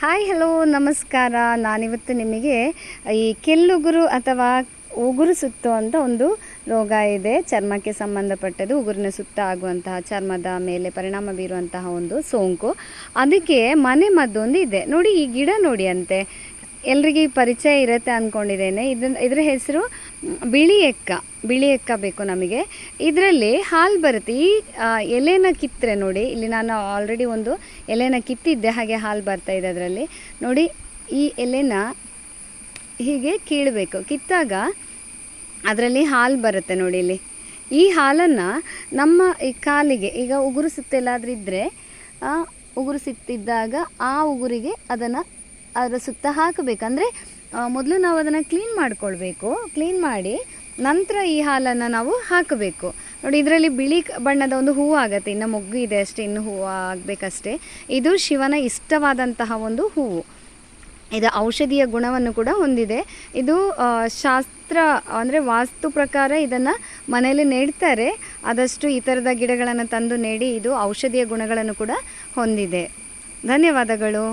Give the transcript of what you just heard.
Hi, hello, ನಮಸ್ಕಾರ. ನಾನಿವತ್ತು ನಿಮಗೆ ಈ ಕೆಲ್ಲುಗುರು ಅಥವಾ ಉಗುರು ಸುತ್ತು ಅಂತ ಒಂದು ರೋಗ ಇದೆ. ಚರ್ಮಕ್ಕೆ ಸಂಬಂಧಪಟ್ಟದ್ದು ಉಗುರಿನ ಸುತ್ತ ಆಗುವಂತಹ, ಚರ್ಮದ ಮೇಲೆ ಪರಿಣಾಮ ಬೀರುವಂತಹ ಒಂದು ಸೋಂಕು. ಅದಕ್ಕೆ ಮನೆ ಮದ್ದೊಂದು ಇದೆ. ನೋಡಿ, ಈ ಗಿಡ ನೋಡಿ ಅಂತೆ. ಎಲ್ರಿಗೆ ಪರಿಚಯ ಇರುತ್ತೆ ಅಂದ್ಕೊಂಡಿದ್ದೇನೆ ಇದನ್ನ ಇದರ ಹೆಸರು ಬಿಳಿ ಎಕ್ಕ ಬಿಳಿ ಎಕ್ಕ ಬೇಕು ನಮಗೆ. ಇದರಲ್ಲಿ ಹಾಲು ಬರುತ್ತೆ. ಈ ಎಲೆನ ಕಿತ್ತರೆ ನೋಡಿ, ಇಲ್ಲಿ ನಾನು ಆಲ್ರೆಡಿ ಒಂದು ಎಲೆನ ಕಿತ್ತಿದ್ದೆ, ಹಾಗೆ ಹಾಲು ಬರ್ತಾ ಇದೆ ಅದರಲ್ಲಿ. ನೋಡಿ, ಈ ಎಲೆನ ಹೀಗೆ ಕೀಳಬೇಕು. ಕಿತ್ತಾಗ ಅದರಲ್ಲಿ ಹಾಲು ಬರುತ್ತೆ ನೋಡಿ ಇಲ್ಲಿ. ಈ ಹಾಲನ್ನು ನಮ್ಮ ಈ ಕಾಲಿಗೆ, ಈಗ ಉಗುರು ಸುತ್ತೆಲ್ಲಾದ್ರೂ ಇದ್ದರೆ ಉಗುರು ಸಿಕ್ತಿದ್ದಾಗ ಆ ಉಗುರಿಗೆ ಅದನ್ನು ಅದರ ಸುತ್ತ ಹಾಕಬೇಕು. ಅಂದರೆ ಮೊದಲು ನಾವು ಅದನ್ನು ಕ್ಲೀನ್ ಮಾಡಿಕೊಳ್ಬೇಕು. ಕ್ಲೀನ್ ಮಾಡಿ ನಂತರ ಈ ಹಾಲನ್ನು ನಾವು ಹಾಕಬೇಕು. ನೋಡಿ, ಇದರಲ್ಲಿ ಬಿಳಿ ಬಣ್ಣದ ಒಂದು ಹೂವು ಆಗುತ್ತೆ. ಇನ್ನು ಮೊಗ್ಗು ಇದೆ ಅಷ್ಟೇ, ಇನ್ನು ಹೂವು ಆಗಬೇಕಷ್ಟೇ. ಇದು ಶಿವನ ಇಷ್ಟವಾದಂತಹ ಒಂದು ಹೂವು. ಇದು ಔಷಧೀಯ ಗುಣವನ್ನು ಕೂಡ ಹೊಂದಿದೆ. ಇದು ಶಾಸ್ತ್ರ, ಅಂದರೆ ವಾಸ್ತು ಪ್ರಕಾರ ಇದನ್ನು ಮನೆಯಲ್ಲಿ ನೆಡ್ತಾರೆ. ಆದಷ್ಟು ಈ ಥರದ ಗಿಡಗಳನ್ನು ತಂದು ನೆಡಿ, ಇದು ಔಷಧೀಯ ಗುಣಗಳನ್ನು ಕೂಡ ಹೊಂದಿದೆ. ಧನ್ಯವಾದಗಳು.